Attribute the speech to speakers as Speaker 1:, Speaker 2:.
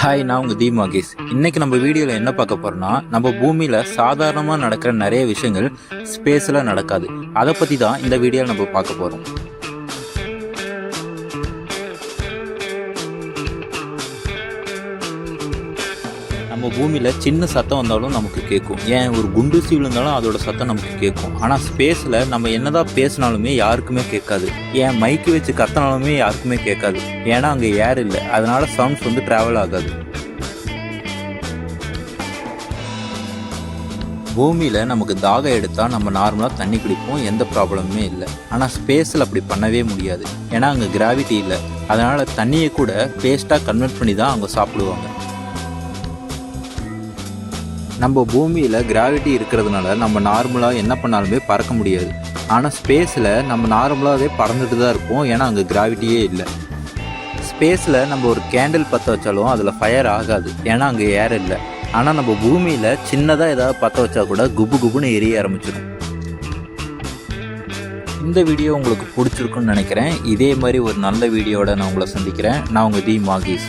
Speaker 1: Hi நான் உங்கள் தீ மகேஷ். இன்றைக்கி நம்ம வீடியோவில் என்ன பார்க்க போகிறோன்னா நம்ம பூமியில் சாதாரணமாக நடக்கிற நிறைய விஷயங்கள் ஸ்பேஸில் நடக்காது. அதை பற்றி தான் இந்த வீடியோவில் நம்ம பார்க்க போகிறோம் நம்ம பூமியில் சின்ன சத்தம் வந்தாலும் நமக்கு கேட்கும். ஏன் ஒரு குண்டுசி விழுந்தாலும் அதோட சத்தம் நமக்கு கேட்கும். ஆனால் ஸ்பேஸில் நம்ம என்னதான் பேசினாலுமே யாருக்குமே கேட்காது. ஏன் மைக்கு வச்சு கத்தினாலுமே யாருக்குமே கேட்காது. ஏன்னா அங்கே ஏர் இல்லை. அதனால சவுண்ட்ஸ் வந்து ட்ராவல் ஆகாது. பூமியில் நமக்கு தாகம் எடுத்தால் நம்ம நார்மலாக தண்ணி குடிப்போம். எந்த ப்ராப்ளமுமே இல்லை. ஆனால் ஸ்பேஸில் அப்படி பண்ணவே முடியாது. ஏன்னா அங்கே கிராவிட்டி இல்லை. அதனால் தண்ணியை கூட பேஸ்ட்டாக கன்வெர்ட் பண்ணி தான் அவங்க சாப்பிடுவாங்க. நம்ம பூமியில் கிராவிட்டி இருக்கிறதுனால நம்ம நார்மலாக என்ன பண்ணாலுமே பறக்க முடியாது. ஆனால் ஸ்பேஸில் நம்ம நார்மலாகவே பறந்துட்டு தான் இருப்போம். ஏன்னா அங்கே கிராவிட்டியே இல்லை. ஸ்பேஸில் நம்ம ஒரு கேண்டில் பற்ற வச்சாலும் அதில் ஃபயர் ஆகாது. ஏன்னா அங்கே ஏர் இல்லை. ஆனால் நம்ம பூமியில் சின்னதாக ஏதாவது பற்ற வச்சா கூட குபு குபுன்னு எரிய ஆரம்பிச்சிடும். இந்த வீடியோ உங்களுக்கு பிடிச்சிருக்குன்னு நினைக்கிறேன். இதே மாதிரி ஒரு நல்ல வீடியோவோட நான் உங்களை சந்திக்கிறேன். நான் உங்கள் தி மாகீஸ்